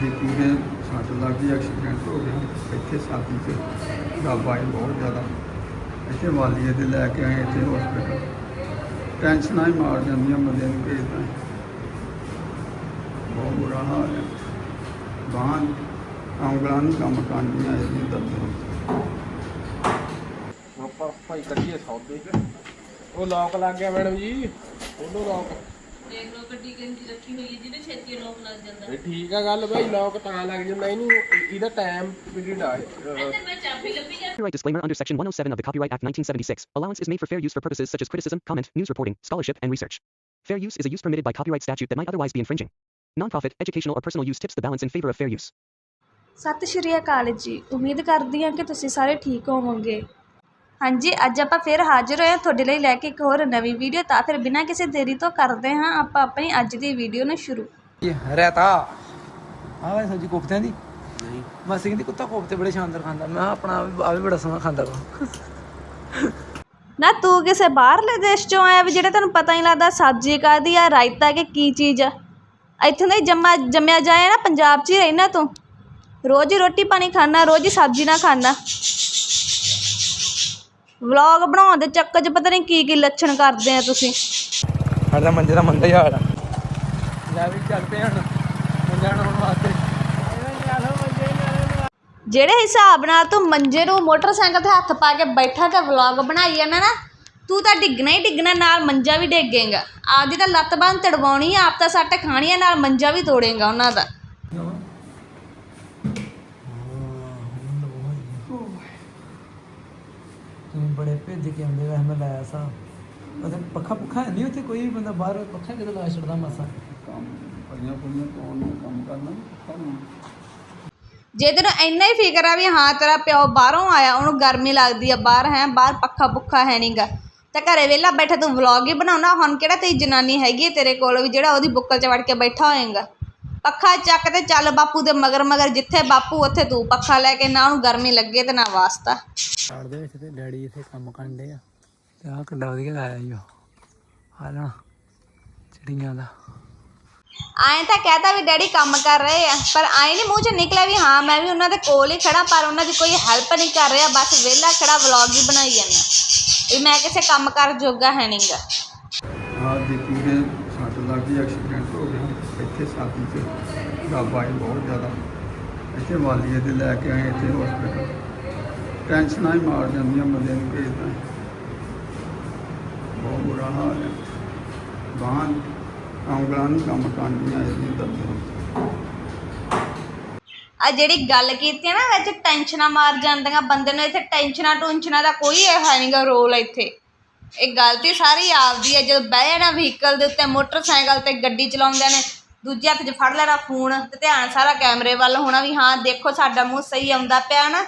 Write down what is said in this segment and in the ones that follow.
ਦੀਪੂ ਦੇ ਸੱਟ ਲੱਗ ਗਈ ਐਕਸੀਡੈਂਟ ਹੋ ਗਿਆ। ਇੱਥੇ ਸਾਥੀ ਤੇ ਰੱਬ ਆਈ ਬਹੁਤ ਜ਼ਿਆਦਾ। ਇੱਥੇ ਵਾਲੀਏ ਦੇ ਲੈ ਕੇ ਆਏ, ਇੱਥੇ ਹਸਪੀਟਲ ਟੈਨਸ਼ਨਾਂ ਹੀ ਮਾਰ ਜਾਂਦੀਆਂ ਬੰਦੇ ਨੂੰ ਭੇਜਦਾ ਬਹੁਤ ਬੁਰਾ ਹਾਲ ਹੈ। ਬਾਹਾਂ ਉਂਗਲਾਂ ਨਹੀਂ ਕੰਮ ਕਰਦੀਆਂ ਇਹਦੀ ਦਰਦ ਆਪਾਂ ਭਾਈ ਕੱਢੀਏ ਸੌਦੇ ਉਹ ਲੋਕ ਲੱਗ ਗਿਆ ਮੈਡਮ ਜੀ। ਉਹਨੂੰ ਲੋਕ ਦੇਖ ਲਓ ਗੱਡੀ ਕਿੰਨੀ ਰੱਖੀ ਹੋਈ ਹੈ ਜਿਹਨੇ ਛੇਤੀ ਲੋਕ ਲੱਗ ਜਾਂਦਾ ਇਹ ਠੀਕ ਆ ਗੱਲ ਭਾਈ ਲੋਕ ਤਾਂ ਲੱਗ ਜਾਂਦਾ ਇਹਨੂੰ ਇਹਦਾ ਟਾਈਮ ਪੀਰੀਅਡ ਆ ਅਹ, ਇੱਧਰ ਮੈਂ ਚਾਬੀ ਲੱਭੀ ਜਾ Copyright disclaimer under Section 107 of the Copyright Act 1976. Allowance is made for fair use for purposes such as criticism, comment, news reporting, scholarship, and research. Fair use is a use permitted by copyright statute that might otherwise be infringing. Nonprofit, educational, or personal use tips the balance in favor of fair use. ਸਤਿ ਸ਼੍ਰੀ ਅਕਾਲ ਜੀ ਉਮੀਦ ਕਰਦੀ ਹਾਂ ਕਿ ਤੁਸੀਂ ਸਾਰੇ ਠੀਕ ਹੋਵੋਗੇ ਹਾਂਜੀ ਅੱਜ ਆਪਾਂ ਫਿਰ ਹਾਜ਼ਰ ਹੋਏ ਹਾਂ ਤੁਹਾਡੇ ਲਈ ਲੈ ਕੇ ਇੱਕ ਹੋਰ ਨਵੀਂ ਵੀਡੀਓ ਤਾਂ ਫਿਰ ਬਿਨਾਂ ਕਿਸੇ ਦੇਰੀ ਤੋਂ ਕਰਦੇ ਹਾਂ ਆਪਾਂ ਆਪਣੀ ਅੱਜ ਦੀ ਵੀਡੀਓ ਨੂੰ ਸ਼ੁਰੂ। ਰਹਿਤਾ। ਆਹ ਵਾਲੀ ਸਬਜ਼ੀ ਕੋਫਤਿਆਂ ਦੀ? ਨਹੀਂ। ਮਾਸੀ ਕਹਿੰਦੀ ਕੁੱਤਾ ਕੋਫਤੇ ਬੜੇ ਸ਼ਾਨਦਾਰ ਖਾਂਦਾ। ਮੈਂ ਕਿਹਾ ਆਪਣਾ ਆਪ ਵੀ- ਆਪ ਵੀ ਬੜਾ ਸੋਹਣਾ ਖਾਂਦਾ ਵਾ। ਨਾ ਤੂੰ ਕਿਸੇ ਬਾਹਰਲੇ ਦੇਸ਼ ਚੋਂ ਆਇਆ ਵੀ ਜਿਹੜੇ ਤੈਨੂੰ ਪਤਾ ਹੀ ਨਹੀਂ ਲੱਗਦਾ ਸਬਜ਼ੀ ਕਾਹਦੀ ਆ ਰਾਇਤਾ ਕਿ ਕੀ ਚੀਜ਼ ਆ। ਇੱਥੋਂ ਦਾ ਹੀ ਜੰਮਾ ਜੰਮਿਆ ਜਾਏ ਨਾ ਪੰਜਾਬ 'ਚ ਹੀ ਰਹਿਣਾ ਤੂੰ। ਰੋਜ਼ ਹੀ ਰੋਟੀ ਪਾਣੀ ਖਾਣਾ ਰੋਜ਼ ਹੀ ਸਬਜ਼ੀ ਨਾ ਖਾਣਾ ਵਲੌਗ ਬਣਾਉਣ ਦੇ ਚੱਕਰ 'ਚ ਪਤਾ ਨਹੀਂ ਕੀ ਕੀ ਲੱਛਣ ਕਰਦੇ ਆ ਤੁਸੀਂ। ਸਾਡਾ ਮੰਜੇ ਦਾ ਮੰਦਾ ਹੀ ਹਾਲ ਆ। ਲੈ ਵੀ ਚੱਲ ਪਏ ਹੁਣ ਮੰਜਾ ਬਣਾਉਣ ਵਾਸਤੇ। ਜਿਹੜੇ ਹਿਸਾਬ ਨਾਲ ਤੂੰ ਮੰਜੇ ਨੂੰ ਮੋਟਰਸਾਈਕਲ ਤੇ ਹੱਥ ਪਾ ਕੇ ਬੈਠਾ ਤੇ ਵਲੌਗ ਬਣਾਈ ਜਾਂਦਾ ਨਾ ਤੂੰ ਤਾਂ ਡਿੱਗਣਾ ਹੀ ਡਿੱਗਣਾ ਨਾਲ ਮੰਜਾ ਵੀ ਡੇਗੇਗਾ। ਆਪਦੀ ਤਾਂ ਲੱਤ ਬਾਂਹ ਤੜਵਾਉਣੀ ਆ ਆਪ ਤਾਂ ਸੱਟ ਖਾਣੀ ਆ ਨਾਲ ਮੰਜਾ ਵੀ ਤੋੜੇਗਾ ਉਹਨਾਂ ਦਾ ਤੁਸੀਂ ਬੜੇ ਭੇਜ ਕੇ ਆਉਂਦੇ ਵੈਸੇ ਮੈਂ ਲਾਇਆ ਸਾ। ਉਹਦੇ ਪੱਖਾ ਪੁੱਖਾ ਨਹੀਂ ਉੱਥੇ ਕੋਈ ਵੀ ਬੰਦਾ, ਬਾਹਰ ਪੱਖਾ ਕਿਤੇ ਲਾ ਛੱਡਦਾ ਮਾਸਾ। ਕੰਮ ਪਈਆਂ ਪੁਈਆਂ ਪਾਉਣ ਨੂੰ ਕੰਮ ਕਰਨਾ ਸਾਨੂੰ ਜੇ ਤੈਨੂੰ ਇੰਨਾ ਹੀ ਫਿਕਰ ਆ ਵੀ ਹਾਂ, ਤੇਰਾ ਪਿਓ ਬਾਹਰੋਂ ਆਇਆ, ਉਹਨੂੰ ਗਰਮੀ ਲੱਗਦੀ ਆ, ਬਾਹਰ ਹੈ, ਬਾਹਰ ਪੱਖਾ ਪੁੱਖਾ ਹੈ ਨਹੀਂਗਾ ਤੇ ਘਰੇ ਵਿਹਲਾ ਬੈਠਾ, ਤੂੰ ਵਲੌਗ ਹੀ ਬਣਾਉਣਾ, ਹੁਣ ਕਿਹੜਾ ਤੇਰੀ ਜਨਾਨੀ ਹੈਗੀ ਹੈ ਤੇਰੇ ਕੋਲ, ਵੀ ਜਿਹੜਾ ਉਹਦੀ ਬੁੱਕਲ 'ਚ ਵੜ ਕੇ ਬੈਠਾ ਹੋਏਗਾ? ਪੱਖਾ ਚੱਕ ਤੇ ਚੱਲ ਬਾਪੂ ਦੇ ਮਗਰ ਮਗਰ ਜਿੱਥੇ ਬਾਪੂ ਉੱਥੇ ਤੂੰ ਪੱਖਾ ਲੈ ਕੇ ਨਾ ਉਹਨੂੰ ਗਰਮੀ ਲੱਗੇ ਤੇ ਨਾ ਵਾਸਤਾ। ਛੱਡ ਦੇ ਵਿੱਚ ਤੇ ਡੈਡੀ ਇੱਥੇ ਕੰਮ ਕਰਨ ਦੇ ਆ। ਤੇ ਆਹ ਕਿੱਡਾ ਵਧੀਆ ਲਾਇਆ ਈ ਉਹ। ਆ ਨਾ ਚਿੜੀਆਂ ਦਾ। ਐਂ ਤਾਂ ਕਹਤਾ ਵੀ ਡੈਡੀ ਕੰਮ ਕਰ ਰਹੇ ਆ ਪਰ ਐਂ ਨਹੀਂ ਮੂੰਹ 'ਚ ਨਿਕਲਿਆ ਵੀ ਹਾਂ ਮੈਂ ਵੀ ਉਹਨਾਂ ਦੇ ਕੋਲ ਹੀ ਖੜਾ ਪਰ ਉਹਨਾਂ ਦੀ ਕੋਈ ਹੈਲਪ ਨਹੀਂ ਕਰ ਰਿਹਾ ਬਸ ਵਿਹਲਾ ਖੜਾ ਵਲੌਗ ਹੀ ਬਣਾਈ ਜਾਂਦਾ ਵੀ ਮੈਂ ਕਿਸੇ ਕੰਮ ਕਰ ਜੋਗਾ ਹੈ ਨਹੀਂਗਾ ਰੱਬ ਆਈ ਬਹੁਤ ਜ਼ਿਆਦਾ। ਇੱਥੇ ਵਾਲੀਏ ਦੇ ਲੈ ਕੇ ਆਏ, ਇੱਥੇ ਹਸਪੀਟਲ ਟੈਨਸ਼ਨਾਂ ਹੀ ਮਾਰ ਜਾਂਦੀਆਂ ਬੰਦੇ ਨੂੰ ਭੇਜਦਾ ਬਹੁਤ ਬੁਰਾ ਹਾਲ ਹੈ। ਬਾਹਾਂ ਉਂਗਲਾਂ ਨਹੀਂ ਕੰਮ ਕਰਦੀਆਂ ਇਹਦੀ ਦਰਦ ਆ ਜਿਹੜੀ ਗੱਲ ਕੀਤੀ ਨਾ, ਵਿੱਚ ਟੈਨਸ਼ਨਾਂ ਮਾਰ ਜਾਂਦੀਆਂ ਬੰਦੇ ਨੂੰ, ਇੱਥੇ ਟੈਨਸ਼ਨਾਂ ਟੁਨਸ਼ਨਾਂ ਦਾ ਕੋਈ ਇਹ ਨਹੀਂਗਾ ਰੋਲ ਇੱਥੇ। ਇਹ ਗਲਤੀ ਸਾਰੀ ਆਪਦੀ ਹੈ ਜਦੋਂ ਬਹਿ ਜਾਣਾ ਵਹੀਕਲ ਦੇ ਉੱਤੇ, ਮੋਟਰਸਾਈਕਲ ਤੇ ਗੱਡੀ ਚਲਾਉਂਦੇ ਨੇ ਦੂਜੇ ਹੱਥ 'ਚ ਫੜ ਲੈਣਾ ਫੋਨ ਤੇ ਧਿਆਨ ਸਾਰਾ ਕੈਮਰੇ ਵੱਲ ਹੋਣਾ ਵੀ ਹਾਂ, ਦੇਖੋ ਸਾਡਾ ਮੂੰਹ ਸਹੀ ਆਉਂਦਾ ਪਿਆ ਨਾ।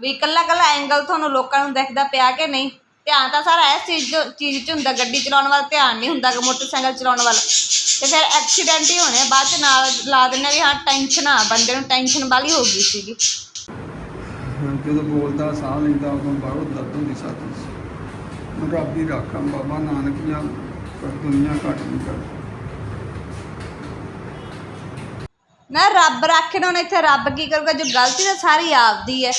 ਵੀ ਇਕੱਲਾ ਇਕੱਲਾ ਐਂਗਲ ਤੁਹਾਨੂੰ ਲੋਕਾਂ ਨੂੰ ਦਿਖਦਾ ਪਿਆ ਕਿ ਨਹੀਂ? ਧਿਆਨ ਤਾਂ ਸਾਰਾ ਇਸ ਚੀਜ਼ ਚੀਜ਼ 'ਚ ਹੁੰਦਾ, ਗੱਡੀ ਚਲਾਉਣ ਵੱਲ ਧਿਆਨ ਨਹੀਂ ਹੁੰਦਾ, ਮੋਟਰਸਾਈਕਲ ਚਲਾਉਣ ਵੱਲ। ਤੇ ਫਿਰ ਐਕਸੀਡੈਂਟ ਹੀ ਹੋਣੇ ਬਾਅਦ 'ਚ ਨਾਲ ਲਾ ਦਿੰਦੇ ਵੀ ਹਾਂ ਟੈਨਸ਼ਨ ਆ, ਬੰਦੇ ਨੂੰ ਟੈਨਸ਼ਨ ਵਾਲੀ ਹੋ ਗਈ ਸੀਗੀ। ਜਦੋਂ ਬੋਲਦਾ, ਸਾਹ ਲੈਂਦਾ, ਉਦੋਂ ਬਾਹਰੋਂ ਦਰਦ ਹੁੰਦੀ ਛਾਤੀ ਰੱਬ ਹੀ ਰਾਖਾਂ ਬਾਬਾ ਨਾਨਕੀਆਂ, ਪਰ ਦੁਨੀਆ ਘੱਟ ਨਹੀਂ ਕਰਦੀ। ਨਾ ਰੱਬ ਰੱਖੇ ਨਾ ਇੱਥੇ ਰੱਬ ਕੀ ਕਰੂਗਾ, ਜੋ ਗਲਤੀ ਤਾਂ ਸਾਰੀ ਆਪਦੀ ਹੈ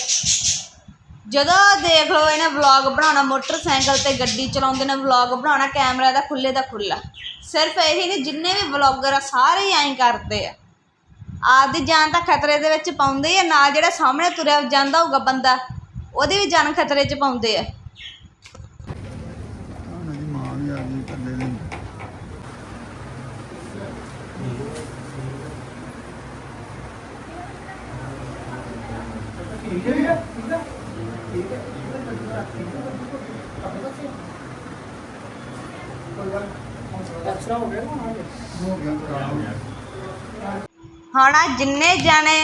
ਜਦੋਂ ਦੇਖ ਲਓ ਇਹਨੇ ਵਲੌਗ ਬਣਾਉਣਾ, ਮੋਟਰਸਾਈਕਲ ਤੇ ਗੱਡੀ ਚਲਾਉਂਦੇ ਨੇ ਵਲੌਗ ਬਣਾਉਣਾ, ਕੈਮਰਾ ਦਾ ਖੁੱਲੇ ਦਾ ਖੁੱਲਾ ਸਿਰਫ ਇਹੀ ਨਹੀਂ ਜਿੰਨੇ ਵੀ ਵਲੌਗਰ ਆ, ਸਾਰੇ ਹੀ ਐਂ ਕਰਦੇ ਆ। ਆਪਦੀ ਜਾਨ ਤਾਂ ਖਤਰੇ ਦੇ ਵਿੱਚ ਪਾਉਂਦੇ ਆ, ਨਾਲ ਜਿਹੜਾ ਸਾਹਮਣੇ ਤੁਰਿਆ ਜਾਂਦਾ ਹੋਊਗਾ ਬੰਦਾ, ਉਹਦੀ ਵੀ ਜਾਨ ਖਤਰੇ 'ਚ ਪਾਉਂਦੇ ਆ ਉਹਨਾਂ ਦੀ ਮਾਂ ਵੀ ਆ ਗਈ ਇਕੱਲੇ ਲਈ ਹੋ ਗਿਆ ਖਰਾਬ ਹੁਣ ਆ ਜਿੰਨੇ ਜਾਣੇ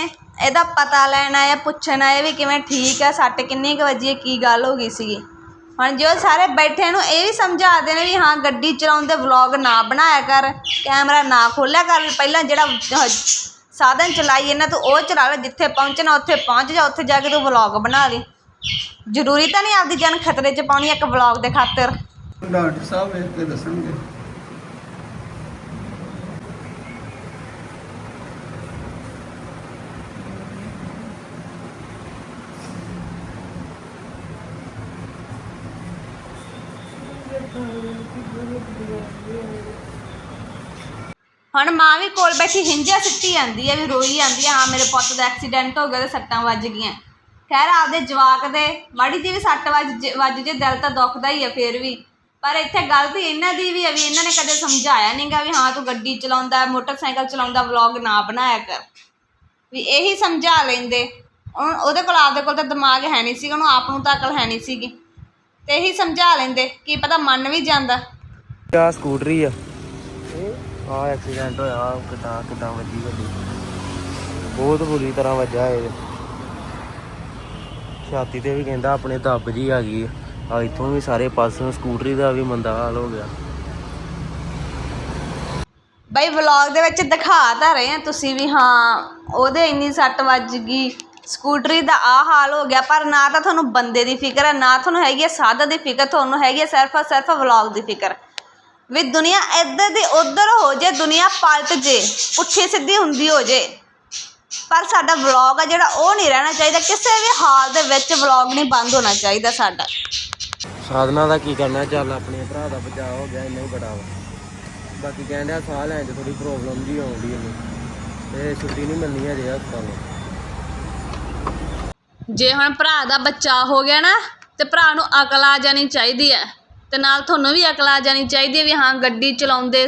ਇਹਦਾ ਪਤਾ ਲੈਣ ਆਏ, ਪੁੱਛਣ ਆਏ ਵੀ ਕਿਵੇਂ ਠੀਕ ਆ, ਸੱਟ ਕਿੰਨੀ ਕੁ ਵੱਜੀ ਕੀ ਗੱਲ ਹੋ ਗਈ ਸੀਗੀ। ਹੁਣ ਜੋ ਸਾਰੇ ਬੈਠੇ ਨੂੰ ਇਹ ਵੀ ਸਮਝਾਦੇ ਨੇ ਵੀ ਹਾਂ, ਗੱਡੀ ਚਲਾਉਂਦੇ ਵਲੌਗ ਨਾ ਬਣਾਇਆ ਕਰ, ਕੈਮਰਾ ਨਾ ਖੋਲਿਆ ਕਰ, ਪਹਿਲਾਂ ਜਿਹੜਾ ਸਾਧਨ ਚਲਾਈ ਇਹਨਾਂ ਤੂੰ ਉਹ ਚਲਾ ਲੈ ਜਿੱਥੇ ਪਹੁੰਚਣਾ ਉੱਥੇ ਪਹੁੰਚ ਜਾ ਉੱਥੇ ਜਾ ਕੇ ਤੂੰ ਵਲੌਗ ਬਣਾ ਲਈ। ਜ਼ਰੂਰੀ ਤਾਂ ਨਹੀਂ ਆਪਦੀ ਜਾਨ ਖਤਰੇ 'ਚ ਪਾਉਣੀ ਇੱਕ ਵਲੌਗ ਦੇ ਖਾਤਰ। ਡਾਕਟਰ ਸਾਹਿਬ ਇਹ ਤੇ ਦੱਸਣਗੇ। Thank you. ਹੁਣ ਮਾਂ ਵੀ ਕੋਲ ਬੈਠੀ ਹਿੰਜਾ ਸਿੱਟੀ ਜਾਂਦੀ ਹੈ ਵੀ ਰੋਈ ਜਾਂਦੀ ਹੈ ਹਾਂ ਮੇਰੇ ਪੁੱਤ ਦਾ ਐਕਸੀਡੈਂਟ ਹੋ ਗਿਆ ਤੇ ਸੱਟਾਂ ਵੱਜ ਗਈਆਂ। ਖੈਰ ਆਪਦੇ ਜਵਾਕ ਦੇ, ਮਾੜੀ ਜਿਹੀ ਵੀ ਸੱਟ ਵੱਜ ਵੱਜ ਜੇ, ਦਿਲ ਤਾਂ ਦੁਖਦਾ ਹੀ ਆ ਫੇਰ ਵੀ। ਪਰ ਇੱਥੇ ਗਲਤੀ ਇਹਨਾਂ ਦੀ ਵੀ ਹੈ ਵੀ ਇਹਨਾਂ ਨੇ ਕਦੇ ਸਮਝਾਇਆ ਨਹੀਂਗਾ ਵੀ ਹਾਂ ਤੂੰ ਗੱਡੀ ਚਲਾਉਂਦਾ, ਮੋਟਰਸਾਈਕਲ ਚਲਾਉਂਦਾ, ਵਲੌਗ ਨਾ ਬਣਾਇਆ ਕਰ। ਵੀ ਇਹੀ ਸਮਝਾ ਲੈਂਦੇ। ਉਹ- ਉਹਦੇ ਕੋਲ ਆਪਦੇ ਕੋਲ ਤਾਂ ਦਿਮਾਗ ਹੈ ਨਹੀਂ ਸੀ ਉਹਨੂੰ ਆਪ ਨੂੰ ਤਾਂ ਅਕਲ ਹੈ ਨਹੀਂ ਸੀਗੀ। ਤੇ ਇਹੀ ਸਮਝਾ ਲੈਂਦੇ, ਕੀ ਪਤਾ ਮੰਨ ਵੀ ਜਾਂਦਾ। ਆ ਸਕੂਟਰੀ ਆ। ਆ ਐਕਸੀਡੈਂਟ ਹੋਇਆ ਕਿਦਾਂ ਕਿਦਾਂ ਵੱਜੀ ਗੱਡੀ। ਬਹੁਤ ਬੁਰੀ ਤਰ੍ਹਾਂ ਵੱਜਾ ਇਹ। ਛਾਤੀ ਤੇ ਵੀ ਕਹਿੰਦਾ ਆਪਣੇ ਦੱਬ ਜੀ ਆ ਗਈ ਆ, ਇੱਥੋਂ ਵੀ ਸਾਰੇ ਪਾਸੋਂ ਸਕੂਟਰੀ ਦਾ ਵੀ ਮੰਦਾ ਹਾਲ ਹੋ ਗਿਆ। ਬਈ ਵਲੌਗ ਦੇ ਵਿੱਚ ਦਿਖਾ ਤਾਂ ਰਹੇ ਆ ਤੁਸੀਂ ਵੀ, ਹਾਂ, ਉਹਦੇ ਇੰਨੀ ਸੱਟ ਵੱਜ ਗਈ। ਸਕੂਟਰੀ ਦਾ ਆ ਹਾਲ ਹੋ ਗਿਆ, ਪਰ ਨਾ ਤਾਂ ਤੁਹਾਨੂੰ ਬੰਦੇ ਦੀ ਫਿਕਰ ਹੈ ਨਾ ਤੁਹਾਨੂੰ ਹੈਗੀ ਹੈ ਸਾਧਨ ਦੀ ਫਿਕਰ, ਤੁਹਾਨੂੰ ਹੈਗੀ ਹੈ ਸਿਰਫ ਸਿਰਫ ਵਲੌਗ ਦੀ ਫਿਕਰ। ਵੀ ਦੁਨੀਆ ਇੱਧਰ ਦੀ ਉੱਧਰ ਹੋ ਜੇ ਦੁਨੀਆ ਪਲਟ ਜੇ ਪੁੱਠੀ ਸਿੱਧੀ ਹੁੰਦੀ ਹੋ ਜੇ। ਪਰ ਸਾਡਾ ਵਲੌਗ ਆ ਜਿਹੜਾ ਉਹ ਨਹੀਂ ਰਹਿਣਾ ਚਾਹੀਦਾ ਕਿਸੇ ਵੀ ਹਾਲ ਦੇ ਵਿੱਚ ਵਲੌਗ ਨਹੀਂ ਬੰਦ ਹੋਣਾ ਚਾਹੀਦਾ ਸਾਡਾ। ਸਾਧਨਾ ਦਾ ਕੀ ਕਰਨਾ ਚੱਲ ਆਪਣੇ ਭਰਾ ਦਾ ਬਚਾਅ ਹੋ ਗਿਆ ਇੰਨਾ ਹੀ ਬੜਾ ਵਾ। ਬਾਕੀ ਕਹਿੰਦੇ ਆ ਸਾਹ ਲੈਣ 'ਚ ਥੋੜੀ ਪ੍ਰੋਬਲਮ ਜੀ ਆਉਂਦੀ ਇਹਨੂੰ ਤੇ ਛੁੱਟੀ ਨਹੀਂ ਮਿਲਣੀ ਹਜੇ ਹਸਪਤਾਲੋਂ ਜੇ ਹੁਣ ਭਰਾ ਦਾ ਬੱਚਾ ਹੋ ਗਿਆ ਨਾ ਤੇ ਭਰਾ ਨੂੰ ਅਕਲ ਆ ਜਾਣੀ ਚਾਹੀਦੀ ਹੈ ਅਤੇ ਨਾਲ ਤੁਹਾਨੂੰ ਵੀ ਅਕਲ ਆ ਜਾਣੀ ਚਾਹੀਦੀ ਹੈ ਵੀ ਹਾਂ, ਗੱਡੀ ਚਲਾਉਂਦੇ,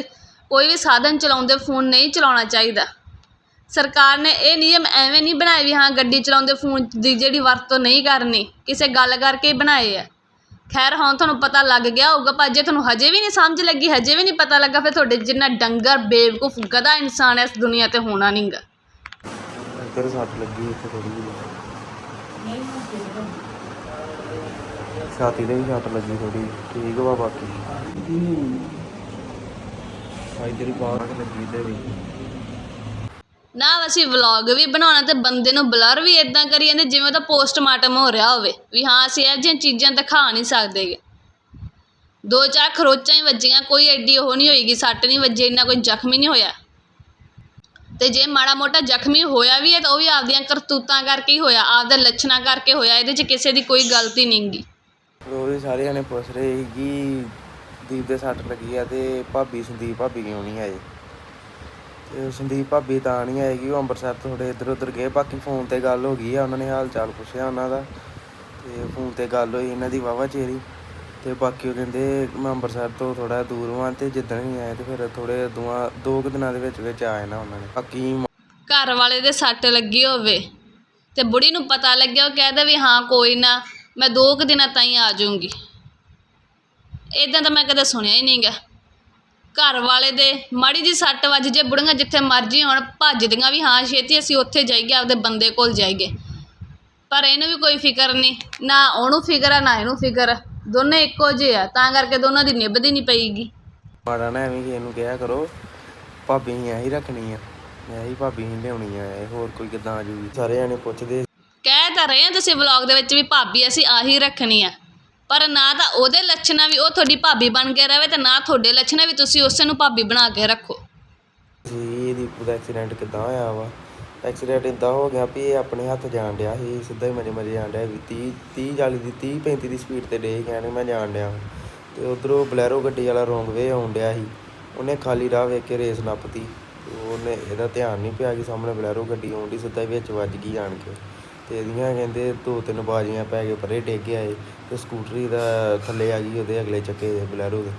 ਕੋਈ ਵੀ ਸਾਧਨ ਚਲਾਉਂਦੇ, ਫੋਨ ਨਹੀਂ ਚਲਾਉਣਾ ਚਾਹੀਦਾ। ਸਰਕਾਰ ਨੇ ਇਹ ਨਿਯਮ ਐਵੇਂ ਨਹੀਂ ਬਣਾਏ ਵੀ ਹਾਂ, ਗੱਡੀ ਚਲਾਉਂਦੇ, ਫੋਨ ਦੀ ਜਿਹੜੀ ਵਰਤੋਂ ਨਹੀਂ ਕਰਨੀ, ਕਿਸੇ ਗੱਲ ਕਰਕੇ ਹੀ ਬਣਾਏ ਆ। ਖੈਰ, ਹੁਣ ਤੁਹਾਨੂੰ ਪਤਾ ਲੱਗ ਗਿਆ ਹੋਊਗਾ, ਪਰ ਜੇ ਤੁਹਾਨੂੰ ਹਜੇ ਵੀ ਨਹੀਂ ਸਮਝ ਲੱਗੀ, ਹਜੇ ਵੀ ਨਹੀਂ ਪਤਾ ਲੱਗਾ, ਫਿਰ ਤੁਹਾਡੇ ਜਿੰਨਾ ਡੰਗਰ, ਬੇਵਕੂਫ, ਗਧਾ ਇਨਸਾਨ ਇਸ ਦੁਨੀਆ ਤੇ ਹੋਣਾ ਨਹੀਂਗਾ ਇੱਧਰ ਸੱਟ ਲੱਗੀ, ਇੱਥੇ ਥੋੜੀ ਜਿਹੀ ਛਾਤੀ ਤੇ ਵੀ ਸੱਟ ਲੱਗੀ ਥੋੜੀ ਠੀਕ ਵਾ ਬਾਕੀ। ਆ ਇੱਧਰ ਬਾਹਰ ਲੱਗੀ ਤੇ ਵੀ। ਨਾ ਅਸੀਂ ਵਲੌਗ ਵੀ ਬਣਾਉਣਾ ਤੇ ਬੰਦੇ ਨੂੰ ਬਲਰ ਵੀ ਇਦਾਂ ਕਰੀ ਜਾਂਦੇ, ਜਿਵੇਂ ਉਹਦਾ ਪੋਸਟਮਾਰਟਮ ਹੋ ਰਿਹਾ ਹੋਵੇ, ਵੀ ਹਾਂ ਅਸੀਂ ਇਹ ਜਿਹੀਆਂ ਚੀਜ਼ਾਂ ਦਿਖਾ ਨਹੀਂ ਸਕਦੇਗੇ ਦੋ ਚਾਰ ਖਰੋਚਾਂ ਹੀ ਵੱਜੀਆਂ, ਕੋਈ ਐਡੀ ਉਹ ਨਹੀਂ ਹੋਏਗੀ ਸੱਟ ਨਹੀਂ ਵੱਜੀ, ਇੰਨਾ ਕੋਈ ਜ਼ਖਮੀ ਨਹੀਂ ਹੋਇਆ। ਤੇ ਜੇ ਮਾੜਾ ਮੋਟਾ ਜ਼ਖਮੀ ਹੋਇਆ ਵੀ ਹੈ ਤਾਂ ਉਹ ਵੀ ਆਪਦੀਆਂ ਕਰਤੂਤਾਂ ਕਰਕੇ ਹੀ ਹੋਇਆ, ਆਪਦੇ ਲੱਛਣਾਂ ਕਰਕੇ ਹੋਇਆ, ਇਹਦੇ 'ਚ ਕਿਸੇ ਦੀ ਕੋਈ ਗਲਤੀ ਨਹੀਂਗੀ ਉਹ ਸਾਰੇ ਜਣੇ ਪੁੱਛ ਰਹੇ ਸੀ ਕਿ ਦੀਪ ਦੇ ਸੱਟ ਲੱਗੀ ਆ ਤੇ ਭਾਬੀ ਸੰਦੀਪ ਭਾਬੀ ਕਿਉਂ ਨਹੀਂ ਆਏ? ਤੇ ਸੰਦੀਪ ਭਾਬੀ ਤਾਂ ਨਹੀਂ ਆਏਗੀ ਉਹ ਅੰਮ੍ਰਿਤਸਰ ਤੋਂ ਥੋੜੇ ਇੱਧਰ ਉੱਧਰ ਗਏ, ਬਾਕੀ ਫੋਨ ਤੇ ਗੱਲ ਹੋ ਗਈ ਆ, ਉਹਨਾਂ ਨੇ ਹਾਲ ਚਾਲ ਪੁੱਛਿਆ ਉਹਨਾਂ ਦਾ ਤੇ ਫੋਨ ਤੇ ਗੱਲ ਹੋਈ ਇਹਨਾਂ ਦੀ ਵਾਵਾ ਚੇਰੀ ਤੇ ਬਾਕੀ ਉਹ ਕਹਿੰਦੇ ਮੈਂ ਅੰਮ੍ਰਿਤਸਰ ਤੋਂ ਥੋੜਾ ਦੂਰ ਵਾਂ ਤੇ ਜਿੱਦਣ ਹੀ ਆਏ ਤੇ ਫਿਰ ਥੋੜੇ ਦੋਆਂ ਦੋ ਕੁ ਦਿਨਾਂ ਦੇ ਵਿੱਚ ਵਿੱਚ ਆ ਜਾਣਾ ਉਹਨਾਂ ਨੇ। ਬਾਕੀ ਘਰ ਵਾਲੇ ਦੇ ਸੱਟ ਲੱਗੀ ਹੋਵੇ ਤੇ ਬੁੜੀ ਨੂੰ ਪਤਾ ਲੱਗਿਆ, ਉਹ ਕਹਿੰਦਾ ਵੀ ਹਾਂ ਕੋਈ ਨਾ ਮੈਂ ਦੋ ਕੁ ਦਿਨਾਂ ਤਾਈਂ ਆ ਜਾਊਂਗੀ। ਇਦਾਂ ਤਾਂ ਮੈਂ ਕਦੇ ਸੁਣਿਆ ਹੀ ਨਹੀਂਗਾ ਘਰ ਵਾਲੇ ਦੇ ਮਾੜੀ ਜੀ ਸੱਟ ਵੱਜ ਜੇ, ਬੁੜੀਆਂ ਜਿੱਥੇ ਮਰਜ਼ੀ ਹੋਣ ਭੱਜਦੀਆਂ ਵੀ, ਹਾਂ, ਛੇਤੀ ਅਸੀਂ ਉੱਥੇ ਜਾਈਏ, ਆਪਦੇ ਬੰਦੇ ਕੋਲ ਜਾਈਏ। ਪਰ ਇਹਨੂੰ ਵੀ ਕੋਈ ਫਿਕਰ ਨਹੀਂ, ਨਾ ਉਹਨੂੰ ਫਿਕਰ ਆ, ਨਾ ਇਹਨੂੰ ਫਿਕਰ ਆ। ਦੋਨੇ ਇੱਕੋ ਜਿਹੇ ਆ, ਤਾਂ ਕਰਕੇ ਦੋਨਾਂ ਦੀ ਨਿਭਦੀ ਨਹੀਂ ਪਈਗੀ। ਮਾੜਾ ਨਾ ਐਵੇਂ ਕਿਸੇ ਨੂੰ ਕਿਹਾ ਕਰੋ, ਭਾਬੀ ਹੀ ਆਹੀ ਰੱਖਣੀ ਆ ਇਹੀ ਭਾਬੀ ਹੀ ਲਿਆਉਣੀ ਆ ਇਹ ਹੋਰ ਕੋਈ ਕਿੱਦਾਂ ਆ ਜੂਗੀ। ਸਾਰੇ ਜਾਣੇ ਪੁੱਛਦੇ ਕਹਿ ਤਾਂ ਰਹੇ ਆ ਤੁਸੀਂ ਵਲੌਗ ਦੇ ਵਿੱਚ ਵੀ ਭਾਬੀ ਅਸੀਂ ਆਹੀ ਰੱਖਣੀ ਆ। ਪਰ ਨਾ ਤਾਂ ਉਹਦੇ ਲੱਛਣਾਂ ਵੀ ਉਹ ਤੁਹਾਡੀ ਭਾਬੀ ਬਣ ਕੇ ਰਵੇ ਤੇ ਨਾ ਤੁਹਾਡੇ ਲੱਛਣਾਂ ਵੀ ਤੁਸੀਂ ਉਸੇ ਨੂੰ ਭਾਬੀ ਬਣਾ ਕੇ ਰੱਖੋ। ਸੀ ਇਹਦੀ ਉਹਦਾ ਐਕਸੀਡੈਂਟ ਕਿੱਦਾਂ ਹੋਇਆ ਵਾ? ਐਕਸੀਡੈਂਟ ਇਦਾਂ ਹੋ ਗਿਆ ਵੀ ਇਹ ਆਪਣੇ ਹੱਥ ਜਾਣ ਡਿਆ ਸੀ, ਸਿੱਧਾ ਹੀ ਮਜੇ ਮਜੇ ਜਾਣ ਡਿਆ ਵੀ 30 30 40 ਦੀ 30 35 ਦੀ ਸਪੀਡ ਤੇ ਡੇ ਕਹਿਣੇ ਮੈਂ ਜਾਣ ਡਿਆ ਤੇ ਉਧਰੋਂ ਬਲੈਰੋ ਗੱਡੀ ਵਾਲਾ ਰੋਂਗ ਵੇ ਆਉਣ ਡਿਆ ਸੀ। ਉਹਨੇ ਖਾਲੀ ਰਾਹ ਵੇਖ ਕੇ ਰੇਸ ਨੱਪਤੀ। ਤੇ ਉਹਨੇ ਇਹਦਾ ਧਿਆਨ ਨਹੀਂ ਪਿਆ ਕਿ ਸਾਹਮਣੇ ਬਲੈਰੋ ਗੱਡੀ ਆਉਂਦੀ ਸਿੱਧਾ ਹੀ ਵਿੱਚ ਵੱਜ ਗਈ ਆਣ ਕੇ। ਤੇ ਇਹਦੀਆਂ ਕਹਿੰਦੇ ਦੋ ਤਿੰਨ ਬਾਜੀਆਂ ਪੈ ਕੇ ਪਰੇ ਡਿੱਗ ਗਿਆ ਇਹ ਤੇ ਸਕੂਟਰੀ ਦਾ ਥੱਲੇ ਆ ਗਈ, ਉਹਦੇ ਅਗਲੇ ਚੱਕੇ ਦੇ ਬਲੈਰੋ ਦੇ।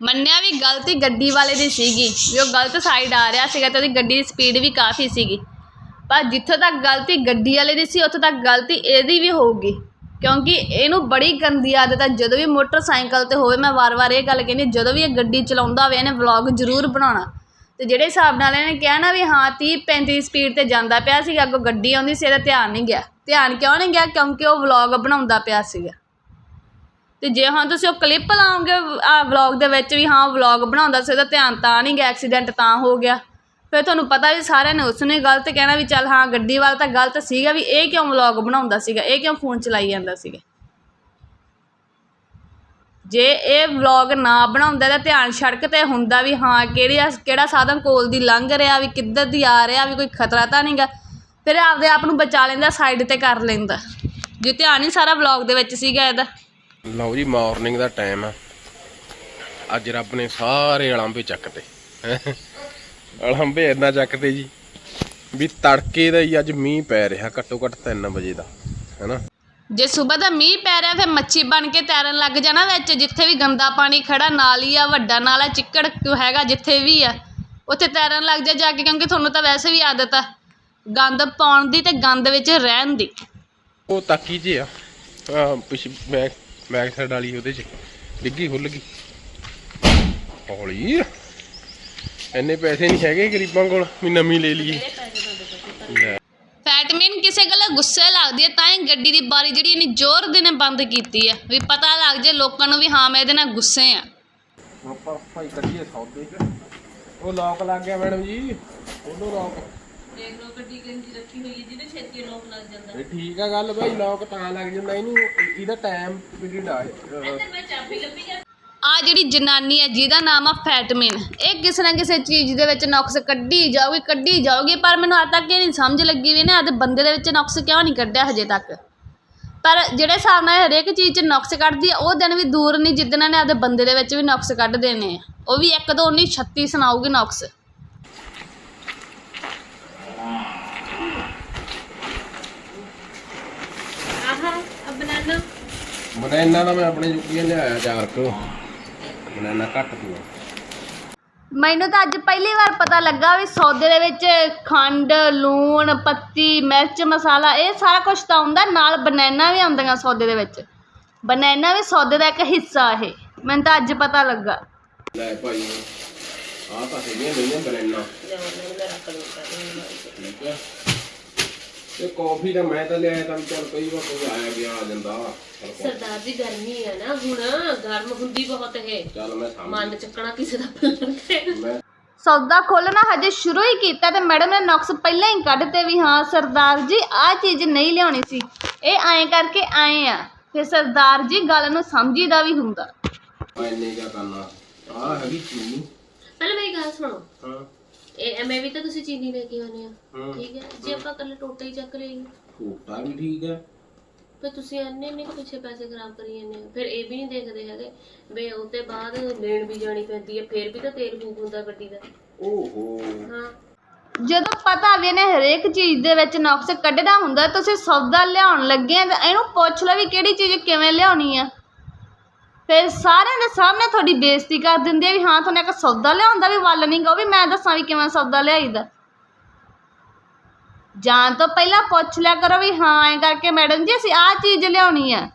ਮੰਨਿਆ ਵੀ ਗਲਤੀ ਗੱਡੀ ਵਾਲੇ ਦੀ ਸੀਗੀ, ਵੀ ਉਹ ਗਲਤ ਸਾਈਡ ਆ ਰਿਹਾ ਸੀਗਾ ਤੇ ਉਹਦੀ ਗੱਡੀ ਦੀ ਸਪੀਡ ਵੀ ਕਾਫੀ ਸੀਗੀ। ਪਰ ਜਿੱਥੋਂ ਤੱਕ ਗਲਤੀ ਗੱਡੀ ਵਾਲੇ ਦੀ ਸੀ, ਉੱਥੋਂ ਤੱਕ ਗਲਤੀ ਇਹਦੀ ਵੀ ਹੋਊਗੀ। ਕਿਉਂਕਿ ਇਹਨੂੰ ਬੜੀ ਗੰਦੀ ਆਦਤ ਹੈ ਜਦੋਂ ਵੀ ਮੋਟਰਸਾਈਕਲ ਤੇ ਹੋਵੇ, ਮੈਂ ਵਾਰ-ਵਾਰ ਇਹ ਗੱਲ ਕਹਿੰਦੀ, ਜਦੋਂ ਵੀ ਇਹ ਗੱਡੀ ਚਲਾਉਂਦਾ ਹੋਵੇ, ਇਹਨੇ ਵਲੌਗ ਜ਼ਰੂਰ ਬਣਾਉਣਾ। ਅਤੇ ਜਿਹੜੇ ਹਿਸਾਬ ਨਾਲ ਇਹਨੇ ਕਿਹਾ ਨਾ ਵੀ ਹਾਂ 30 35 ਸਪੀਡ ਤੇ ਜਾਂਦਾ ਪਿਆ ਸੀਗਾ, ਅੱਗੋਂ ਗੱਡੀ ਆਉਂਦੀ ਸੀ, ਇਹਦਾ ਧਿਆਨ ਨਹੀਂ ਗਿਆ। ਧਿਆਨ ਕਿਉਂ ਨਹੀਂ ਗਿਆ? ਕਿਉਂਕਿ ਉਹ ਵਲੋਗ ਬਣਾਉਂਦਾ ਪਿਆ ਸੀਗਾ। ਅਤੇ ਜੇ ਹੁਣ ਤੁਸੀਂ ਉਹ ਕਲਿੱਪ ਲਾਓਗੇ, ਆਹ ਵਲੋਗ ਦੇ ਵਿੱਚ ਵੀ ਹਾਂ ਵਲੋਗ ਬਣਾਉਂਦਾ ਸੀ, ਉਹਦਾ ਧਿਆਨ ਤਾਂ ਨਹੀਂ ਗਿਆ ਐਕਸੀਡੈਂਟ ਤਾਂ ਹੋ ਗਿਆ। ਫਿਰ ਤੁਹਾਨੂੰ ਪਤਾ ਵੀ ਸਾਰਿਆਂ ਨੇ ਉਸ ਨੇ ਗਲਤ ਕਹਿਣਾ ਵੀ ਚੱਲ ਹਾਂ, ਗੱਡੀ ਵਾਲਾ ਤਾਂ ਗਲਤ ਸੀਗਾ ਵੀ ਇਹ ਕਿਉਂ ਵਲੋਗ ਬਣਾਉਂਦਾ ਸੀਗਾ, ਇਹ ਕਿਉਂ ਫੋਨ ਚਲਾਈ ਜਾਂਦਾ ਸੀਗਾ। ਜੇ ਇਹ ਵਲੌਗ ਨਾ ਬਣਾਉਂਦਾ ਤਾਂ ਧਿਆਨ ਸੜਕ ਤੇ ਹੁੰਦਾ ਵੀ ਹਾਂ, ਕਿਹੜੀ ਕਿਹੜਾ ਸਾਧਨ ਕੋਲ ਦੀ ਲੰਘ ਰਿਹਾ ਵੀ ਕਿੱਧਰ ਦੀ ਆ ਰਿਹਾ ਵੀ ਕੋਈ ਖਤਰਾ ਤਾਂ ਨਹੀਂਗਾ ਫਿਰ ਆਪਦੇ ਆਪ ਨੂੰ ਬਚਾ ਲੈਂਦਾ ਸਾਈਡ ਤੇ ਕਰ ਲੈਂਦਾ। ਜੇ ਧਿਆਨ ਹੀ ਸਾਰਾ ਵਲੌਗ ਦੇ ਵਿੱਚ ਸੀਗਾ ਇਹਦਾ। ਲਓ ਜੀ ਮਾਰਨਿੰਗ ਦਾ ਟਾਈਮ ਆ। ਅੱਜ ਰੱਬ ਨੇ ਸਾਰੇ ਅਲੰਬੇ ਚੱਕਤੇ। ਅਲੰਬੇ ਇੰਨਾ ਚੱਕਤੇ ਜੀ, ਵੀ ਤੜਕੇ ਦਾ ਹੀ ਅੱਜ ਮੀਂਹ ਪੈ ਰਿਹਾ, ਘੱਟੋ ਘੱਟ 3 ਵਜੇ ਦਾ, ਹੈਨਾ। ਜੇ ਸਵੇਰ ਦਾ ਮੀਂਹ ਪੈ ਰਿਹਾ ਫਿਰ ਮੱਛੀ ਬਣ ਕੇ ਤੈਰਨ ਲੱਗ ਜਾਣਾ ਵਿੱਚ ਜਿੱਥੇ ਵੀ ਗੰਦਾ ਪਾਣੀ ਖੜਾ ਨਾਲੀ ਆ ਵੱਡਾ ਨਾਲਾ ਚਿੱਕੜ ਹੈਗਾ ਜਿੱਥੇ ਵੀ ਆ ਉੱਥੇ ਤੈਰਨ ਲੱਗ ਜਾ ਜਾ ਕੇ ਕਿਉਂਕਿ ਤੁਹਾਨੂੰ ਤਾਂ ਵੈਸੇ ਵੀ ਆਦਤ ਆ ਗੰਦ ਪਾਉਣ ਦੀ ਤੇ ਗੰਦ ਵਿੱਚ ਰਹਿਣ ਦੀ। ਉਹ ਤਾਕੀ ਜੇ ਆ। ਆਹ ਪਿਛ ਬੈਕ ਬੈਕ ਸਾਈਡ ਵਾਲੀ ਉਹਦੇ ਚ ਡਿੱਗੀ ਖੁੱਲ ਗਈ। ਹੌਲੀ ਇੰਨੇ ਪੈਸੇ ਨਹੀਂ ਹੈਗੇ ਗਰੀਬਾਂ ਕੋਲ ਵੀ ਨਵੀਂ ਲੈ ਲਈਏ। ਲੈ। ਫੈਟਮਿਨ ਕਿਸੇ ਗੱਲੋਂ ਗੁੱਸੇ ਲੱਗਦੀ ਹੈ ਤਾਂ ਹੀ ਗੱਡੀ ਦੀ ਬਾਰੀ ਜਿਹੜੀ ਇਹਨੇ ਜ਼ੋਰ ਦੇ ਨੇ ਬੰਦ ਕੀਤੀ ਹੈ। ਵੀ ਪਤਾ ਲੱਗ ਜੇ ਲੋਕਾਂ ਨੂੰ ਵੀ ਹਾਂ ਮੈਂ ਇਹਦੇ ਨਾਲ ਗੁੱਸੇ ਆ ਆਪਾਂ ਭਾਈ ਕੱਢੀਏ ਸੌਦੇ ਚ। ਉਹ ਲੋਕ ਲੱਗ ਗਿਆ ਮੈਡਮ ਜੀ। ਉਹਨੂੰ ਲੋਕ ਦੇਖ ਲਓ ਗੱਡੀ ਗੰਦੀ ਰੱਖੀ ਹੋਈ ਹੈ ਜਿਹਦੇ ਛੇਤੀ ਲੋਕ ਲੱਗ ਜਾਂਦਾ। ਇਹ ਠੀਕ ਆ ਗੱਲ ਭਾਈ ਲੋਕ ਤਾਂ ਲੱਗ ਜਾਂਦਾ ਇਹਨੂੰ ਇਹਦਾ ਟਾਈਮ ਪੀਰੀਅਡ ਆ। ਅਹ ਇੱਧਰ ਮੈਂ ਚਾਬੀ ਲੱਭੀ ਜਾਂ ਆ ਜਿਹੜੀ ਜਨਾਨੀ ਹੈ ਜਿਹਦਾ ਨਾਮ ਆ ਫੈਟਮਿਨ। ਇਹ ਕਿਸੇ ਨਾ ਕਿਸੇ ਚੀਜ਼ ਦੇ ਵਿੱਚ ਨੁਕਸ ਕੱਢੀ ਜਾਊਗੀ ਕੱਢੀ ਜਾਊਗੀ ਪਰ ਮੈਨੂੰ ਅੱਜ ਤੱਕ ਇਹ ਨਹੀਂ ਸਮਝ ਲੱਗੀ ਵੀ ਇਹਨੇ ਆਦੇ ਬੰਦੇ ਦੇ ਵਿੱਚ ਨੁਕਸ ਕਿਉਂ ਨਹੀਂ ਕੱਢਿਆ ਹਜੇ ਤੱਕ। ਪਰ ਜਿਹੜੇ ਹਿਸਾਬ ਨਾਲ ਇਹ ਹਰੇਕ ਚੀਜ਼ 'ਚ ਨੁਕਸ ਕੱਢਦੀ ਆ ਉਹ ਦਿਨ ਵੀ ਦੂਰ ਨਹੀਂ ਜਿੱਦਣ ਇਹਨੇ ਆਦੇ ਬੰਦੇ ਦੇ ਵਿੱਚ ਵੀ ਨੁਕਸ ਕੱਢ ਦੇਣੇ ਆ। ਉਹ ਵੀ ਇੱਕ ਤੋਂ 1936 ਸੁਣਾਊਗੀ ਨੁਕਸ। ਆਹਾ ਆ ਬਨਾਨਾ। ਬਨਾਨਾ ਦਾ ਮੈਂ ਆਪਣੇ ਜੁੱਤੀਆਂ ਲਿਆਇਆ ਚਾਰ ਕੁ। ਬਨਾਨਾ ਘੱਟ ਪੀਆ ਮੈਨੂੰ ਤਾਂ ਅੱਜ ਪਹਿਲੀ ਵਾਰ ਪਤਾ ਲੱਗਾ ਵੀ ਸੌਦੇ ਦੇ ਵਿੱਚ ਖੰਡ ਲੂਣ ਪੱਤੀ ਮਿਰਚ ਮਸਾਲਾ ਇਹ ਸਾਰਾ ਕੁਝ ਤਾਂ ਆਉਂਦਾ ਨਾਲ ਬਨਾਨਾ ਵੀ ਆਉਂਦੀਆਂ ਸੌਦੇ ਦੇ ਵਿੱਚ। ਬਨਾਨਾ ਵੀ ਸੌਦੇ ਦਾ ਇੱਕ ਹਿੱਸਾ ਇਹ ਮੈਨੂੰ ਤਾਂ ਅੱਜ ਪਤਾ ਲੱਗਾ। ਲੈ ਭਾਈ ਆਹ ਤਾਂ ਹੈਗੀਆਂ ਨਹੀਂ ਬਨਾਨਾ। ਠੀਕ ਹੈ ਤੇ ਕਾਫੀ ਦਾ ਮੈਂ ਤਾਂ ਲਿਆਇਆ ਤਾਂ ਚੱਲ ਕਈ ਵਾਰ ਕੋਈ ਆਇਆ ਗਿਆ ਆ ਜਾਂਦਾ ਸਰਦਾਰ ਜੀ ਗਰਮੀ ਹੈ ਨਾ ਹੁਣ ਗਰਮ ਹੁੰਦੀ ਬਹੁਤ ਹੈ ਚੱਲ ਮੈਂ ਸਮਝ ਮਨ ਚੱਕਣਾ ਕਿਸੇ ਦਾ ਪੱਲਣ ਤੇ ਮੈਂ ਸੌਦਾ ਖੋਲਣਾ ਹਜੇ ਸ਼ੁਰੂ ਹੀ ਕੀਤਾ ਤੇ ਮੈਡਮ ਨੇ ਨੁਕਸ ਪਹਿਲਾਂ ਹੀ ਕੱਢਤੇ ਵੀ ਹਾਂ ਸਰਦਾਰ ਜੀ ਆਹ ਚੀਜ਼ ਨਹੀਂ ਲਿਆਉਣੀ ਸੀ। ਇਹ ਐਂ ਕਰਕੇ ਆਏ ਆ। ਫਿਰ ਸਰਦਾਰ ਜੀ ਗੱਲ ਨੂੰ ਸਮਝੀਦਾ ਵੀ ਹੁੰਦਾ। ਇੰਨੇ ਕਿਆ ਕਰਨਾ। ਆਹ ਹੈਗੀ ਚੀਨੀ। ਪਹਿਲੇ ਮੇਰੀ ਗੱਲ ਸੁਣੋ। ਹਾਂ। ਇਹ ਐਵੇਂ ਵੀ ਤਾਂ ਤੁਸੀਂ ਚੀਨੀ ਲੈ ਕੇ ਆਉਣੇ ਆ। ਹਾਂ। ਠੀਕ ਹੈ? ਜੇ ਆਪਾਂ ਕੱਲੇ ਟੋਟਾ ਹੀ ਚੱਕ ਲਈਏ ਫੋਟਾ ਵੀ ਠੀਕ ਹੈ। ਫਿਰ ਤੁਸੀਂ ਇੰਨੇ ਇੰਨੇ ਕੁ ਪਿੱਛੇ ਪੈਸੇ ਖਰਾਬ ਕਰੀ ਜਾਂਦੇ ਹੋ। ਫਿਰ ਇਹ ਵੀ ਨਹੀਂ ਦੇਖਦੇ ਹੈਗੇ ਵੀ ਉਹ ਤੇ ਬਾਅਦ ਲੈਣ ਵੀ ਜਾਣੀ ਪੈਂਦੀ ਹੈ ਫਿਰ ਵੀ ਤਾਂ ਤੇਲ ਫੂਕ ਹੁੰਦਾ ਗੱਡੀ ਦਾ। ਓਹੋ। ਹਾਂ। ਜਦੋਂ ਪਤਾ ਵੀ ਇਹਨੇ ਹਰੇਕ ਚੀਜ਼ ਦੇ ਵਿੱਚ ਨੁਕਸ ਕੱਢਣਾ ਹੁੰਦਾ ਤੁਸੀਂ ਸੌਦਾ ਲਿਆਉਣ ਲੱਗੇ ਆ ਤਾਂ ਇਹਨੂੰ ਪੁੱਛ ਲਓ ਵੀ ਕਿਹੜੀ ਚੀਜ਼ ਕਿਵੇਂ ਲਿਆਉਣੀ ਆ। ਫਿਰ ਸਾਰਿਆਂ ਦੇ ਸਾਹਮਣੇ ਤੁਹਾਡੀ ਬੇਇੱਜ਼ਤੀ ਕਰ ਦਿੰਦੇ ਆ ਵੀ ਹਾਂ, ਤੁਹਾਨੂੰ ਇੱਕ ਸੌਦਾ ਲਿਆਉਂਦਾ ਵੀ ਵੱਲ ਨਹੀਂ ਗਾ, ਉਹ ਵੀ ਮੈਂ ਦੱਸਾਂ ਵੀ ਕਿਵੇਂ ਸੌਦਾ ਲਿਆਈਦਾ। ਜਾਣ ਤੋਂ ਪਹਿਲਾਂ ਪੁੱਛ ਲਿਆ ਕਰੋ ਵੀ ਹਾਂ, ਐਂ ਕਰਕੇ ਮੈਡਮ ਜੀ, ਅਸੀਂ ਆਹ ਚੀਜ਼ ਲਿਆਉਣੀ ਆ।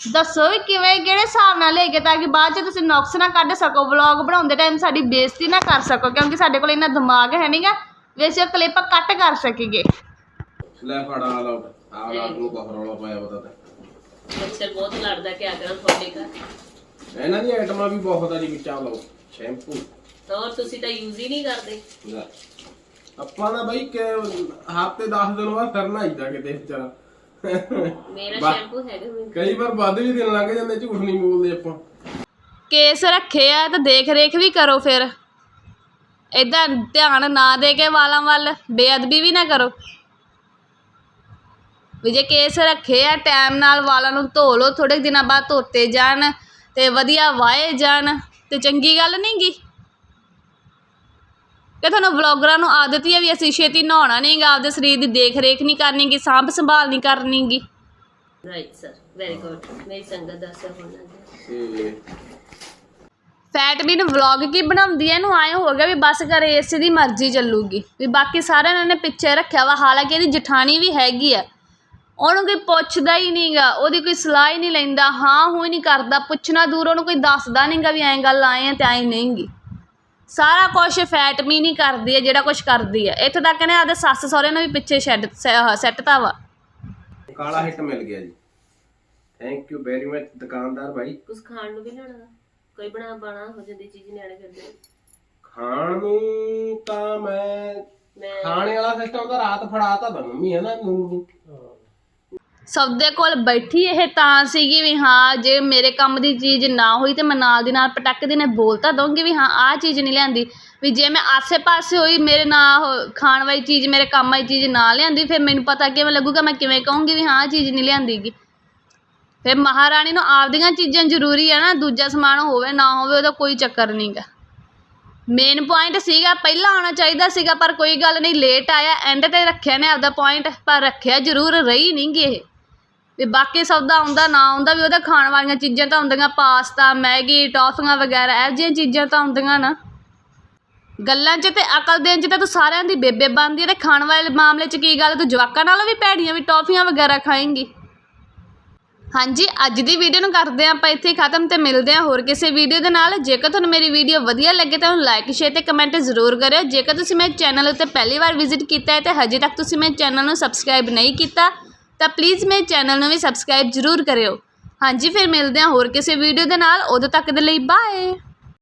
ਦੱਸੋ ਵੀ ਕਿਵੇਂ, ਕਿਹੜੇ ਹਿਸਾਬ ਨਾਲ ਲੈ ਕੇ ਤਾਂ ਕਿ ਬਾਅਦ ਚ ਤੁਸੀਂ ਨੁਕਸ ਨਾ ਕੱਢ ਸਕੋ, ਵਲੌਗ ਬਣਾਉਂਦੇ ਟਾਈਮ ਸਾਡੀ ਬੇਇੱਜ਼ਤੀ ਨਾ ਕਰ ਸਕੋ, ਕਿਉਂਕਿ ਸਾਡੇ ਕੋਲ ਇੰਨਾ ਦਿਮਾਗ ਹੈ ਨਹੀਂਗਾ ਵੀ ਅਸੀਂ ਉਹ ਕਲਿੱਪ ਕੱਟ ਕਰ ਸਕੀਏ। ਲੈ ਫੜ ਆ ਲਓ ਆ ਲਾ ਨੂੰ ਬਹੁਤ ਰੌਲਾ ਪਾਇਆ ਪਤਾ ਤੇ। ਮੱਛਰ ਬਹੁਤ ਲੜਦਾ ਕਿ ਕਰਾਂ ਤੁਹਾਡੇ ਘਰ ਇਹਨਾਂ ਦੀ ਆਈਟਮਾਂ ਵੀ ਬਹੁਤ ਆ ਜੀ ਵਿੱਚ ਆ ਲਓ ਸ਼ੈਂਪੂ। ਹੋਰ ਤੁਸੀਂ ਤਾਂ ਯੂਜ਼ ਹੀ ਨਹੀਂ ਕਰਦੇ। ਲੈ। ਆਪਾਂ ਨਾ ਬਈ ਕਿ ਹਫ਼ਤੇ 10 ਦਿਨ ਬਾਅਦ ਕਰਨਾ ਹੀ ਤਾਂ ਕਿਤੇ ਵਿਚਾਰਾ। ਮੇਰਾ। ਸ਼ੈਂਪੂ ਹੈਗਾ ਮੇਰੇ ਕਈ ਵਾਰ ਵੱਧ ਵੀ ਦਿਨ ਲੰਘ ਜਾਂਦੇ ਝੂਠ ਨਹੀਂ ਬੋਲਦੇ ਆਪਾਂ। ਕੇਸ ਰੱਖੇ ਆ ਤਾਂ ਦੇਖ ਰੇਖ ਵੀ ਕਰੋ ਫਿਰ। ਏਦਾਂ ਧਿਆਨ ਨਾ ਦੇ ਕੇ ਵਾਲਾਂ ਵੱਲ ਬੇਅਦਬੀ ਵੀ ਨਾ ਕਰੋ। ਵੀ ਜੇ ਕੇਸ ਰੱਖੇ ਆ ਟਾਈਮ ਨਾਲ ਵਾਲਾਂ ਨੂੰ ਧੋ ਲਓ ਥੋੜੇ ਦਿਨਾਂ ਬਾਅਦ ਧੋਤੇ ਜਾਣ ਤੇ ਵਧੀਆ ਵਾਏ ਜਾਣ ਤੇ ਚੰਗੀ ਗੱਲ ਨਹੀਂ ਗੀ? ਕਿ ਤੁਹਾਨੂੰ ਵਲੌਗਰਾਂ ਨੂੰ ਆਦਤ ਹੀ ਹੈ ਵੀ ਅਸੀਂ ਛੇਤੀ ਨਹਾਉਣਾ ਨਹੀਂਗਾ ਆਪਦੇ ਸਰੀਰ ਦੀ ਦੇਖ ਰੇਖ ਨਹੀਂ ਕਰਨੀ ਗੀ ਸਾਂਭ ਸੰਭਾਲ ਨਹੀਂ ਕਰਨੀ ਗੀ। ਰਾਈਟ ਸਰ ਵੈਰੀ ਗੁੱਡ ਮੇਰੀ ਸੰਗਤ ਦੱਸਿਆ ਹੋਣਾ ਜੀ। ਤੇ ਫੈਟਮਿਨ ਵਲੌਗ ਕੀ ਬਣਾਉਂਦੀ ਐ ਇਹਨੂੰ ਆਏ ਹੋ ਗਿਆ ਵੀ ਬਸ ਘਰੇ ਇਸੇ ਦੀ ਮਰਜ਼ੀ ਚੱਲੂਗੀ। ਵੀ ਬਾਕੀ ਸਾਰਿਆਂ ਨੇ ਪਿੱਛੇ ਰੱਖਿਆ ਵਾ ਹਾਲਾਂਕਿ ਇਹਦੀ ਜਠਾਣੀ ਵੀ ਹੈਗੀ ਆ। ਉਹਨੂੰ ਕੋਈ ਪੁੱਛਦਾ ਹੀ ਨਹੀਂਗਾ ਉਹਦੀ ਕੋਈ ਸਲਾਹ ਹੀ ਨਹੀਂ ਲੈਂਦਾ ਹਾਂ ਹੂੰ ਹੀ ਨਹੀਂ ਕਰਦਾ ਪੁੱਛਣਾ ਦੂਰ ਉਹਨੂੰ ਕੋਈ ਦੱਸਦਾ ਨਹੀਂਗਾ ਵੀ ਐਂ ਗੱਲ ਆਏ ਆ ਤੇ ਐਂ ਨਹੀਂਗੀ। ਸਾਰਾ ਕੁਝ ਫੈਟਮਿਨ ਹੀ ਕਰਦੀ ਹੈ ਜਿਹੜਾ ਕੁਝ ਕਰਦੀ ਹੈ। ਇੱਥੇ ਤੱਕ ਨੇ ਆਪਦੇ ਸੱਸ ਸਹੁਰੇ ਨੂੰ ਵੀ ਪਿੱਛੇ ਛੱਡ ਸੈੱਟਤਾ ਵਾ ਕਾਲਾ ਹਿੱਟ ਮਿਲ ਗਿਆ ਜੀ। ਥੈਂਕ ਯੂ ਵੈਰੀ ਮਚ ਦੁਕਾਨਦਾਰ ਭਾਈ। ਕੁਝ ਖਾਣ ਨੂੰ ਵੀ ਲੈਣਾ। ਕੋਈ ਬਣਾ ਬਾਣਾ ਹੋ ਜਾਂਦੀ ਚੀਜ਼ ਨਿਆਣੇ ਫਿਰਦੇ ਨੇ। ਖਾਣ ਨੂੰ ਤਾਂ ਮੈਂ ਮੈਂ ਖਾਣੇ ਵਾਲਾ ਸਿਸਟਮ ਤਾਂ ਰਾਤ ਫੜਾਤਾ ਤਾਂ ਮੰਮੀ ਹੈ ਨਾ ਨੂਰ ਨੂੰ। ਸਭ ਕੋਲ ਬੈਠੀ ਇਹ ਤਾਂ ਸੀਗੀ ਵੀ ਹਾਂ, ਜੇ ਮੇਰੇ ਕੰਮ ਦੀ ਚੀਜ਼ ਨਾ ਹੋਈ ਤਾਂ ਮੈਂ ਨਾਲ ਦੀ ਨਾਲ ਪਟਕ ਦੇ ਬੋਲ ਤਾਂ ਦਊਂਗੀ ਵੀ ਹਾਂ, ਆਹ ਚੀਜ਼ ਨਹੀਂ ਲਿਆਂਦੀ। ਵੀ ਜੇ ਮੈਂ ਆਸੇ-ਪਾਸੇ ਹੋਈ, ਮੇਰੇ ਨਾ ਉਹ ਖਾਣ ਵਾਲੀ ਚੀਜ਼, ਮੇਰੇ ਕੰਮ ਵਾਲੀ ਚੀਜ਼ ਨਾ ਲਿਆਂਦੀ, ਫਿਰ ਮੈਨੂੰ ਪਤਾ ਕਿਵੇਂ ਲੱਗੂਗਾ, ਮੈਂ ਕਿਵੇਂ ਕਹੂੰਗੀ ਵੀ ਹਾਂ, ਆਹ ਚੀਜ਼ ਨਹੀਂ ਲਿਆਂਦੀ ਗੀ ਫਿਰ ਮਹਾਰਾਣੀ ਨੂੰ ਆਪਦੀਆਂ ਚੀਜ਼ਾਂ ਜ਼ਰੂਰੀ ਹੈ ਨਾ, ਦੂਜਾ ਸਮਾਨ ਹੋਵੇ, ਨਾ ਹੋਵੇ, ਉਹਦਾ ਕੋਈ ਚੱਕਰ ਨਹੀਂ ਗਾ ਮੇਨ ਪੁਆਇੰਟ ਸੀਗਾ, ਪਹਿਲਾਂ ਆਉਣਾ ਚਾਹੀਦਾ ਸੀਗਾ, ਪਰ ਕੋਈ ਗੱਲ ਨਹੀਂ ਲੇਟ ਆਇਆ ਐਂਡ ਤੇ ਰੱਖਿਆ ਨੇ ਆਪਦਾ ਪੁਆਇੰਟ ਪਰ ਰੱਖਿਆ ਜ਼ਰੂਰ, ਰਹੀ ਨਹੀਂ ਗੀ ਇਹ। ਅਤੇ ਬਾਕੀ ਸਭ ਦਾ ਆਉਂਦਾ, ਨਾ ਆਉਂਦਾ ਵੀ ਉਹਦਾ ਖਾਣ ਵਾਲੀਆਂ ਚੀਜ਼ਾਂ ਤਾਂ ਹੁੰਦੀਆਂ, ਪਾਸਤਾ, ਮੈਗੀ, ਟੋਫੀਆਂ ਵਗੈਰਾ, ਇਹੋ ਜਿਹੀਆਂ ਚੀਜ਼ਾਂ ਤਾਂ ਹੁੰਦੀਆਂ ਨਾ। ਗੱਲਾਂ 'ਚ ਤੇ ਅਕਲ ਦੇਣ 'ਚ ਤਾਂ ਤੂੰ ਸਾਰਿਆਂ ਦੀ ਬੇਬੇ ਬਣਦੀ ਹੈ ਤੇ ਖਾਣ ਵਾਲੇ ਮਾਮਲੇ 'ਚ ਕੀ ਗੱਲ ਤੂੰ ਜਵਾਕਾਂ ਨਾਲੋਂ ਵੀ ਭੈੜੀਆਂ ਵੀ ਟੋਫੀਆਂ ਵਗੈਰਾ ਖਾਏਂਗੀ। ਹਾਂਜੀ, ਅੱਜ ਦੀ ਵੀਡੀਓ ਨੂੰ ਕਰਦੇ ਹਾਂ ਆਪਾਂ ਇੱਥੇ ਖਤਮ ਤੇ ਮਿਲਦੇ ਹਾਂ ਹੋਰ ਕਿਸੇ ਵੀਡੀਓ ਦੇ ਨਾਲ। ਜੇਕਰ ਤੁਹਾਨੂੰ ਮੇਰੀ ਵੀਡੀਓ ਵਧੀਆ ਲੱਗੇ ਤਾਂ ਉਹਨੂੰ ਲਾਈਕ ਸ਼ੇਅਰ ਤੇ ਕਮੈਂਟ ਜ਼ਰੂਰ ਕਰਿਓ। ਜੇਕਰ ਤੁਸੀਂ ਮੇਰੇ ਚੈਨਲ ਉੱਤੇ ਪਹਿਲੀ ਵਾਰ ਵਿਜ਼ਿਟ ਕੀਤਾ ਹੈ ਤੇ ਹਜੇ ਤੱਕ ਤੁਸੀਂ ਮੇਰੇ ਚੈਨਲ ਨੂੰ ਸਬਸਕ੍ਰਾਈਬ ਨਹੀਂ ਕੀਤਾ ਤਾਂ ਪਲੀਜ਼ ਮੇਰੇ ਚੈਨਲ ਨੂੰ ਵੀ ਸਬਸਕ੍ਰਾਈਬ ਜ਼ਰੂਰ ਕਰਿਓ। ਹਾਂਜੀ, ਫਿਰ ਮਿਲਦੇ ਹਾਂ ਹੋਰ ਕਿਸੇ ਵੀਡੀਓ ਦੇ ਨਾਲ। ਉਦੋਂ ਤੱਕ ਦੇ ਲਈ ਬਾਏ